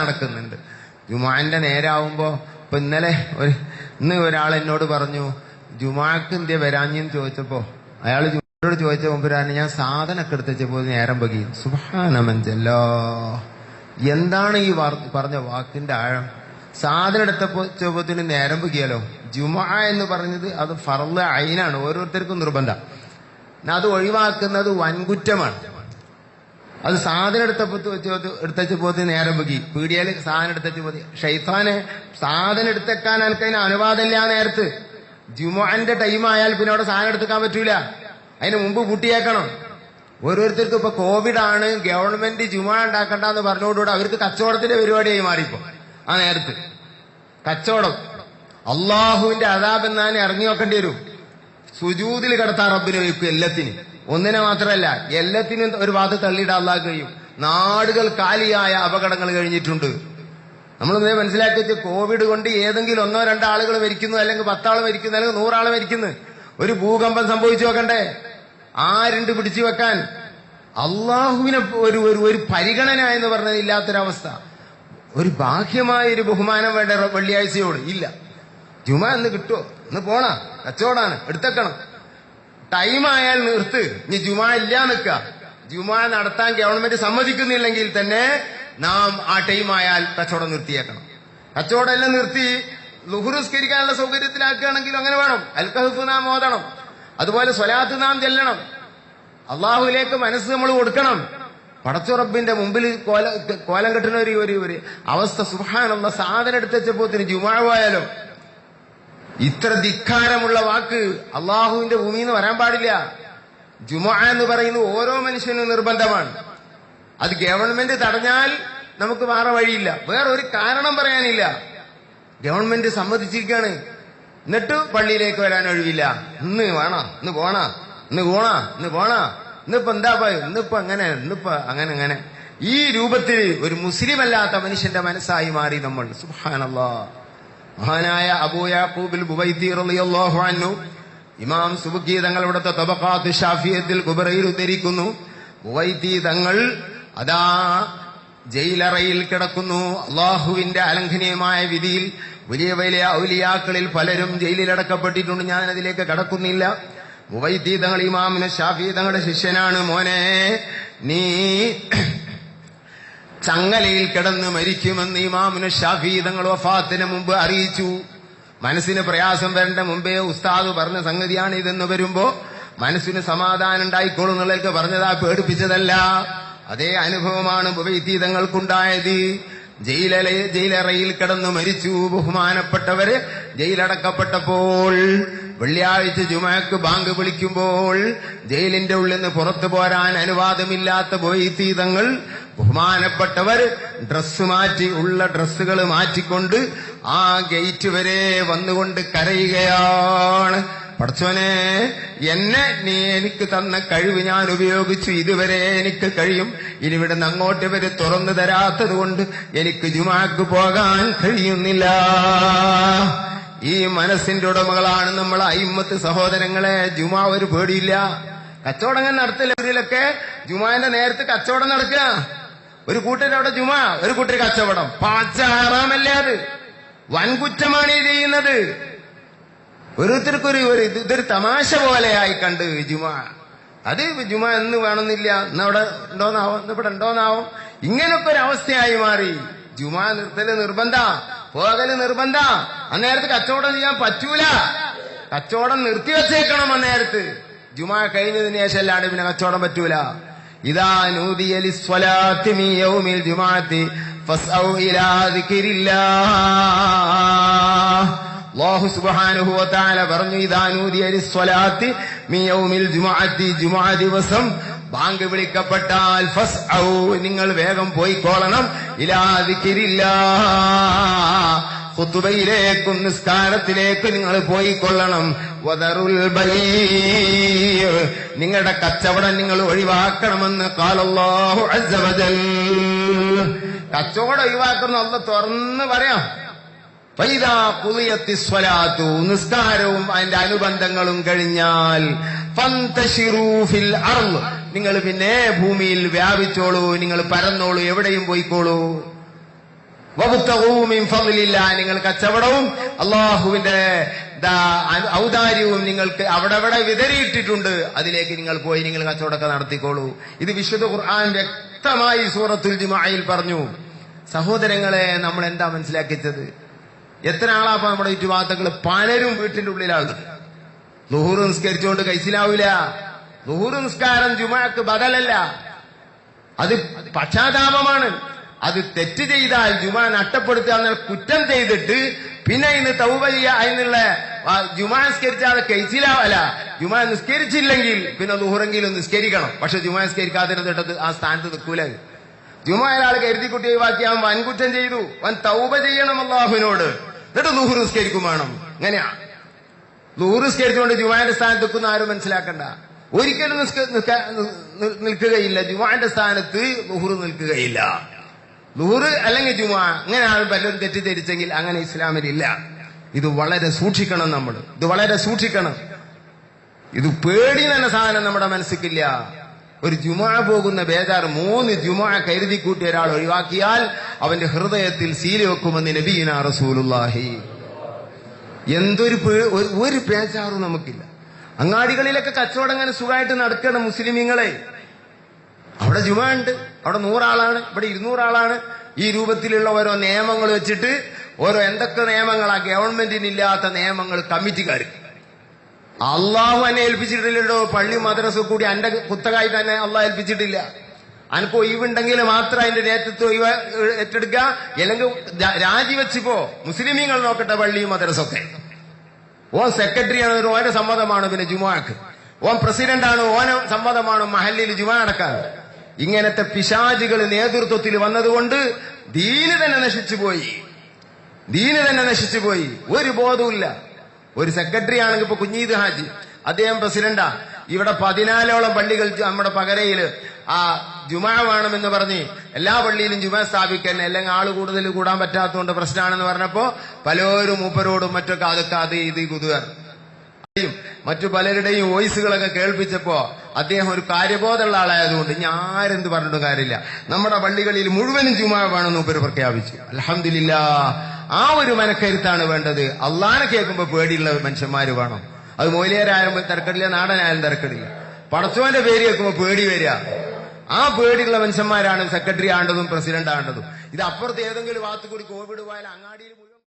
നടക്കുന്നുണ്ട്. ജുമാന്റെ നേരാവുമ്പോ ഇപ്പൊ ഇന്നലെ ഒരു ഇന്ന് ഒരാൾ എന്നോട് പറഞ്ഞു ജുമാക്ക് ഇന്ത്യ വരാഞ്ഞെന്ന് ചോദിച്ചപ്പോ അയാൾ ജുമാനോട് ചോദിച്ച മുമ്പ് ഞാൻ സാധനമൊക്കെ എടുത്തപ്പോ നേരം പകി സുഹാനമഞ്ചല്ലോ എന്താണ് ഈ പറഞ്ഞ വാക്കിന്റെ ആഴം? സാധനം എടുത്തപ്പോ ചോദ്യത്തിന് നേരം പകിയാലോ ജുമാ എന്ന് പറഞ്ഞത് അത് ഫറൽ അയിനാണ്. ഓരോരുത്തർക്കും നിർബന്ധം. അത് ഒഴിവാക്കുന്നത് വൻകുറ്റമാണ്. അത് സാധനം എടുത്തപ്പോ എടുത്തപ്പോ നേരം പൊക്കി പീടിയാൽ സാധനം എടുത്തച്ച് പോത്തി. ഷെയ്ഫാനെ സാധനം എടുത്തേക്കാൻ എനിക്കതിന് അനുവാദമില്ല ആ നേരത്ത്. ജുമാന്റെ ടൈം ആയാൽ പിന്നെ അവിടെ സാധനം എടുത്തേക്കാൻ പറ്റൂല. അതിന് മുമ്പ് പൂട്ടിയേക്കണം. ഓരോരുത്തർക്കും ഇപ്പൊ കോവിഡ് ആണ് ഗവൺമെന്റ് ജുമാ ഉണ്ടാക്കണ്ടെന്ന് പറഞ്ഞോടുകൂടെ അവർക്ക് കച്ചവടത്തിന്റെ പരിപാടിയായി മാറിപ്പോ ആ നേരത്ത്. കച്ചവടം. അള്ളാഹുവിന്റെ അതാബ് എന്നാൻ ഇറങ്ങി വെക്കേണ്ടി വരും. സുജൂതിൽ കിടത്താ റബ്ബിന് വെക്കും എല്ലാത്തിനും. ഒന്നിനെ മാത്രമല്ല എല്ലാത്തിനും ഒരു വാദ തള്ളിയിടാൻ കഴിയും. നാടുകൾ കാലിയായ അപകടങ്ങൾ കഴിഞ്ഞിട്ടുണ്ട്. നമ്മൾ ഇതേ മനസ്സിലാക്കി വെച്ച് കോവിഡ് കൊണ്ട് ഏതെങ്കിലും ഒന്നോ രണ്ടോ ആളുകൾ മരിക്കുന്നു അല്ലെങ്കിൽ പത്താൾ മരിക്കുന്നു അല്ലെങ്കിൽ നൂറാൾ മരിക്കുന്നു. ഒരു ഭൂകമ്പം സംഭവിച്ചു വെക്കണ്ടേ ആരുണ്ട് പിടിച്ചു വെക്കാൻ? അള്ളാഹുവിനെ ഒരു ഒരു ഒരു പരിഗണന എന്ന് പറഞ്ഞത് ഇല്ലാത്തൊരവസ്ഥ. ഒരു ബാഹ്യമായ ഒരു ബഹുമാനം വേണ്ട വെള്ളിയാഴ്ചയോട് ഇല്ല. ജുമ എന്ന് കിട്ടുമോ ഇന്ന് പോണ? കച്ചവടാണ് എടുത്തേക്കണം. ടൈം ആയാൽ നിർത്ത്. ഇനി ജുമാ ഇല്ല നിൽക്ക ജുമാ നടത്താൻ ഗവൺമെന്റ് സമ്മതിക്കുന്നില്ലെങ്കിൽ തന്നെ നാം ആ ടൈം ആയാൽ കച്ചവടം നിർത്തിയേക്കണം. കച്ചവടം എല്ലാം നിർത്തി ലുഹുറുസ്കരിക്കാനുള്ള സൗകര്യത്തിലാക്കുകയാണെങ്കിൽ അങ്ങനെ വേണം. അൽക്കഹഫ് നാം ഓതണം. അതുപോലെ സ്വലാത്ത് നാം ചെല്ലണം. അള്ളാഹുലേക്ക് മനസ്സ് നമ്മൾ കൊടുക്കണം. പടച്ചുറപ്പിന്റെ മുമ്പിൽ കോല കെട്ടുന്ന ഒരു ഒരു അവസ്ഥ സുഹാനുള്ള സാധനം എടുത്തപ്പോത്തിന് ജുമാവായാലോ ഇത്ര ധിക്കാരമുള്ള വാക്ക് അള്ളാഹുവിന്റെ ഭൂമിയിൽ നിന്ന് വരാൻ പാടില്ല. ജുമാ എന്ന് പറയുന്നത് ഓരോ മനുഷ്യനും നിർബന്ധമാണ്. അത് ഗവൺമെന്റ് തടഞ്ഞാൽ നമുക്ക് വേറെ വഴിയില്ല. വേറെ ഒരു കാരണം പറയാനില്ല. ഗവൺമെന്റ് സമ്മതിച്ചിരിക്കാണ് എന്നിട്ട് പള്ളിയിലേക്ക് വരാൻ ഒഴിവില്ല. ഇന്ന് വേണ ഇന്ന് പോണ ഇന്ന് പോണ ഇന്ന് പോണ. ഇന്നിപ്പോ എന്താ പോയോ ഇന്നിപ്പോ അങ്ങനെ ഇന്നിപ്പോ അങ്ങനെ അങ്ങനെ. ഈ രൂപത്തിൽ ഒരു മുസ്ലിം അല്ലാത്ത മനുഷ്യന്റെ മനസ്സായി മാറി നമ്മൾ. സുഹാനല്ലാ മഹാനായ അബൂയാക്കൂബിൽ യാക്കൂബിൽ ബുബൈത്തി റളിയല്ലാഹു അൻഹു ഇമാം സുബുക്കി തങ്ങളുടെ തബക്കാത്ത് ഷാഫിയത്തിൽ കുബറയിൽ ഉദ്ധരിക്കുന്നു. ബുവൈത്തി തങ്ങൾ അതാ ജയിലറയിൽ കിടക്കുന്നു. അള്ളാഹുവിന്റെ അലംഘനീയമായ വിധിയിൽ വലിയ വലിയ ഔലിയാക്കളിൽ പലരും ജയിലിലടക്കപ്പെട്ടിട്ടുണ്ട് ഞാൻ അതിലേക്ക് കടക്കുന്നില്ല. ബുവൈത്തി തങ്ങൾ ഇമാമിന് ഷാഫി തങ്ങളുടെ ശിഷ്യനാണ്. മോനെ നീ ചങ്ങലയിൽ കിടന്ന് മരിക്കുമെന്ന് ഇമാമിന് ഷാഫി തങ്ങൾ വഫാത്തിന് മുമ്പ് അറിയിച്ചു. മനസ്സിന് പ്രയാസം വരേണ്ട മുമ്പേ ഉസ്താദ് പറഞ്ഞ സംഗതിയാണ് ഇതെന്ന് വരുമ്പോ മനസ്സിന് സമാധാനം ഉണ്ടായിക്കോളും എന്നുള്ളതൊക്കെ പറഞ്ഞതാ പേടിപ്പിച്ചതല്ല. അതേ അനുഭവമാണ് ബുവൈതീതങ്ങൾക്കുണ്ടായത് ജയിലെ ജയിലറയിൽ കിടന്ന് മരിച്ചു ബഹുമാനപ്പെട്ടവര് ജയിലടക്കപ്പെട്ടപ്പോൾ വെള്ളിയാഴ്ച ജുമാക്ക് ബാങ്ക് വിളിക്കുമ്പോൾ ജയിലിന്റെ ഉള്ളിൽ നിന്ന് പുറത്തു പോരാൻ അനുവാദമില്ലാത്ത ബോയിത്തീതങ്ങൾ ബഹുമാനപ്പെട്ടവർ ഡ്രസ് മാറ്റി ഉള്ള ഡ്രസ്സുകൾ മാറ്റിക്കൊണ്ട് ആ ഗേറ്റ് വരെ വന്നുകൊണ്ട് കരയുകയാണ്. പഠിച്ചോനെ എന്നെ നീ എനിക്ക് തന്ന കഴിവ് ഞാൻ ഉപയോഗിച്ചു ഇതുവരെ എനിക്ക് കഴിയും. ഇനി ഇവിടുന്ന് അങ്ങോട്ട് വരെ തുറന്നു തരാത്തത് കൊണ്ട് എനിക്ക് ജുമാക്ക് പോകാൻ കഴിയുന്നില്ല. ഈ മനസ്സിന്റെ ഉടമകളാണ് നമ്മൾ. അയിമത്ത് സഹോദരങ്ങളെ ജുമാ ഒരു പേടിയില്ല. കച്ചവടങ്ങൾ നടത്തില്ല. ഇവരിലൊക്കെ ജുമാന്റെ നേരത്തെ കച്ചവടം നടക്കുക. ഒരു കൂട്ടർ അവിടെ ചുമ ഒരു കൂട്ടർ കച്ചവടം. പാച്ച ആറാമല്ലേ അത്? വൻകുറ്റമാണ് ഈ ചെയ്യുന്നത്. ഓരോരുത്തർക്കൊരു ഒരു ഇത് ഇതൊരു തമാശ പോലെയായി കണ്ട് ജുമ. അത് ജുമ എന്ന് വേണമെന്നില്ല. ഇന്ന് അവിടെ ഉണ്ടോന്നാവും ഇന്ന് ഇവിടെ ഉണ്ടോന്നാവും. ഇങ്ങനൊക്കെ ഒരു അവസ്ഥയായി മാറി. ജുമ നിർത്തൽ നിർബന്ധ. പോകൽ നിർബന്ധ. അന്നേരത്ത് കച്ചവടം ചെയ്യാൻ പറ്റൂല. കച്ചവടം നിർത്തിവെച്ചേക്കണം അന്നേരത്ത്. ജുമ കഴിഞ്ഞതിന് ശേഷം അല്ലാണ്ട് പിന്നെ കച്ചവടം പറ്റൂല. പറഞ്ഞു ജുമുഅ ദിവസം ബാങ്ക് വിളിക്കപ്പെട്ടാൽ നിങ്ങൾ വേഗം പോയിക്കോളണം. ഇലാ ദിക്രില്ലാഹ്. ഖുതുബയിലേക്കും നിസ്കാരത്തിലേക്ക് നിങ്ങൾ പോയിക്കൊള്ളണം. വദറുൽ ബൈ നിങ്ങളുടെ കച്ചവടം നിങ്ങൾ ഒഴിവാക്കണമെന്ന് കാലല്ലാഹു അസ്സ വജൽ കച്ചവടം ഒഴിവാക്കുന്ന ഒന്ന് തുറന്ന് പറയാം. പൈതാ ഖുളിയത്തി സ്വലാത്തു നിസ്കാരവും അതിന്റെ അനുബന്ധങ്ങളും കഴിഞ്ഞാൽ ഫിൽ അർൾ നിങ്ങൾ പിന്നെ ഭൂമിയിൽ വ്യാപിച്ചോളൂ നിങ്ങൾ പരന്നോളൂ എവിടെയും പോയിക്കോളൂ. വകുത്തവും. നിങ്ങൾ കച്ചവടവും അള്ളാഹുവിന്റെ ഔദാര്യവും നിങ്ങൾക്ക് അവിടെവിടെ അവിടെ വിതറിയിട്ടിട്ടുണ്ട്. അതിലേക്ക് നിങ്ങൾ പോയി നിങ്ങൾ കച്ചവടമൊക്കെ നടത്തിക്കോളൂ. ഇത് വിശുദ്ധ ഖുർആൻ വ്യക്തമായി സൂറത്തുൽ ജുമായിൽ പറഞ്ഞു. സഹോദരങ്ങളെ നമ്മൾ എന്താ മനസ്സിലാക്കിച്ചത്? എത്ര ആളാപ്പ നമ്മുടെ ചുറ്റുപാത്തകൾ? പലരും വീട്ടിന്റെ ഉള്ളിലാണ്. ലുഹൂർ നിസ്കരിച്ചുകൊണ്ട് കൈസിലാവില്ല ലുഹൂർ നിസ്കാരം ജുമാക്ക് ബദലല്ല. അത് പക്ഷാതാപമാണ്. അത് തെറ്റ് ചെയ്താൽ ജുമാ നഷ്ടപ്പെടുത്തുക എന്നാൽ കുറ്റം ചെയ്തിട്ട് പിന്നെ ഇന്ന് തൗബ ചെയ്യുക അതിനുള്ള ജുമാ നിസ്കരിച്ചാൽ കൈസിലാവല്ല ജുമാ നിസ്കരിച്ചില്ലെങ്കിൽ പിന്നെ ദുഹുറെങ്കിലും നിസ്കരിക്കണം. പക്ഷെ ജുമാ നിസ്കരിക്കാതിരുന്നിട്ട് ആ സ്ഥാനത്ത് നിൽക്കൂല ജുമാ ഒരാൾ കരുതിക്കുട്ടി ഒഴിവാക്കി അവൻ വൻകുറ്റം ചെയ്തു. വൻ തൗബ ചെയ്യണം അള്ളാഹുവിനോട്. എന്നിട്ട് ദുഹുർ നിസ്കരിക്കും വേണം. ഇങ്ങനെയാ. ദുഹുർ നിസ്കരിച്ചുകൊണ്ട് ജുമാന്റെ സ്ഥാനത്ത് നിൽക്കുന്ന ആരും മനസ്സിലാക്കണ്ട. ഒരിക്കലും നിൽക്കുകയില്ല. ജുമാന്റെ സ്ഥാനത്ത് ദുഹുർ നിൽക്കുകയില്ല. ലുഹുർ അല്ലെങ്കിൽ ജുമ അങ്ങനെ ആൾ പലരും തെറ്റിദ്ധരിച്ചെങ്കിൽ അങ്ങനെ ഇസ്ലാമിലില്ല ഇത് വളരെ സൂക്ഷിക്കണം നമ്മൾ. ഇത് വളരെ സൂക്ഷിക്കണം. ഇത് പേടി തന്നെ സാധനം നമ്മുടെ മനസ്സിക്കില്ല. ഒരു ജുമാ പോകുന്ന ബേജാർ മൂന്ന് ജുമാ കരുതി കൂട്ടി ഒരാൾ ഒഴിവാക്കിയാൽ അവന്റെ ഹൃദയത്തിൽ സീല വെക്കുമെന്ന് നബീന റസൂലുല്ലാഹി എന്തൊരു ഒരു പേജാറും നമുക്കില്ല. അങ്ങാടികളിലൊക്കെ കച്ചവടം അങ്ങനെ സുഖമായിട്ട് നടക്കണം മുസ്ലിമീങ്ങളെ. അവിടെ ജുമ ഉണ്ട്. അവിടെ നൂറാളാണ് ഇവിടെ ഇരുന്നൂറാളാണ്. ഈ രൂപത്തിലുള്ള ഓരോ നിയമങ്ങൾ വെച്ചിട്ട് ഓരോ എന്തൊക്കെ നിയമങ്ങളാ ഗവൺമെന്റിനില്ലാത്ത നിയമങ്ങൾ കമ്മിറ്റിക്കാർ അള്ളാഹു എന്നെ ഏൽപ്പിച്ചിട്ടില്ലല്ലോ പള്ളി മദ്രസ കൂടി എന്റെ കുത്തകായി തന്നെ അള്ളാഹ് ഏൽപ്പിച്ചിട്ടില്ല. അനക്ക് ഒഴിവുണ്ടെങ്കിൽ മാത്രം അതിന്റെ നേതൃത്വം ഒഴിവ് ഏറ്റെടുക്കുക. അല്ലെങ്കിൽ രാജിവെച്ചിപ്പോ മുസ്ലിമീങ്ങൾ നോക്കട്ടെ പള്ളിയും മദ്രസൊക്കെ. ഓൻ സെക്രട്ടറിയാണ് ഓന്റെ സമ്മതമാണ് പിന്നെ ജുമാക്ക്. ഓൻ പ്രസിഡന്റാണ് ഓന സമ്മതമാണ് മഹല്ലിൽ ജുമാ നടക്കാൻ ഇങ്ങനത്തെ പിശാചികൾ നേതൃത്വത്തിൽ വന്നതുകൊണ്ട് ദീന് തന്നെ നശിച്ചുപോയി ദീന് തന്നെ നശിച്ചുപോയി ഒരു ബോധവുമില്ല. ഒരു സെക്രട്ടറി ആണെങ്കിൽ ഇപ്പൊ കുഞ്ഞീദ് ഹാജി അദ്ദേഹം പ്രസിഡന്റാ. ഇവിടെ പതിനാലോളം പള്ളികൾ നമ്മുടെ പകരയിൽ ആ ജുമാ വേണമെന്ന് പറഞ്ഞ് എല്ലാ പള്ളിയിലും ജുമാ സ്ഥാപിക്കാൻ അല്ലെങ്കിൽ ആൾ കൂടുതൽ കൂടാൻ പറ്റാത്തതുകൊണ്ട് പ്രശ്നമാണെന്ന് പറഞ്ഞപ്പോ പലരും മൂപ്പരോടും മറ്റൊക്കെ അതൊക്കെ അത് ഇത് കുതുകാർ. മറ്റു പലരുടെയും വോയിസുകളൊക്കെ കേൾപ്പിച്ചപ്പോ അദ്ദേഹം ഒരു കാര്യബോധമുള്ള ആളായതുകൊണ്ട് ഇനി ആരെന്ത് പറഞ്ഞിട്ടും കാര്യമില്ല. നമ്മുടെ പള്ളികളിൽ മുഴുവനും ജുമാ വേണമെന്ന് ഉപര് പ്രഖ്യാപിച്ചു. അലഹമില്ല ആ ഒരു മനക്കരുത്താണ് വേണ്ടത്. അള്ളാനെ കേൾക്കുമ്പോ പേടിയുള്ള മനുഷ്യന്മാർ വേണം. അത് മൊയിലേരായാലും തിരക്കടില്ല നാടനായാലും തിരക്കടില്ല. പടച്ചോന്റെ പേര് കേൾക്കുമ്പോ പേടി വരിക. ആ പേടിയുള്ള മനുഷ്യന്മാരാണ് സെക്രട്ടറി ആണ്ടതും പ്രസിഡന്റ് ആണ്ടതും. ഇത് അപ്പുറത്ത് ഏതെങ്കിലും ഭാഗത്ത് കൂടി കോവിഡ് പോയാൽ അങ്ങാടിയിൽ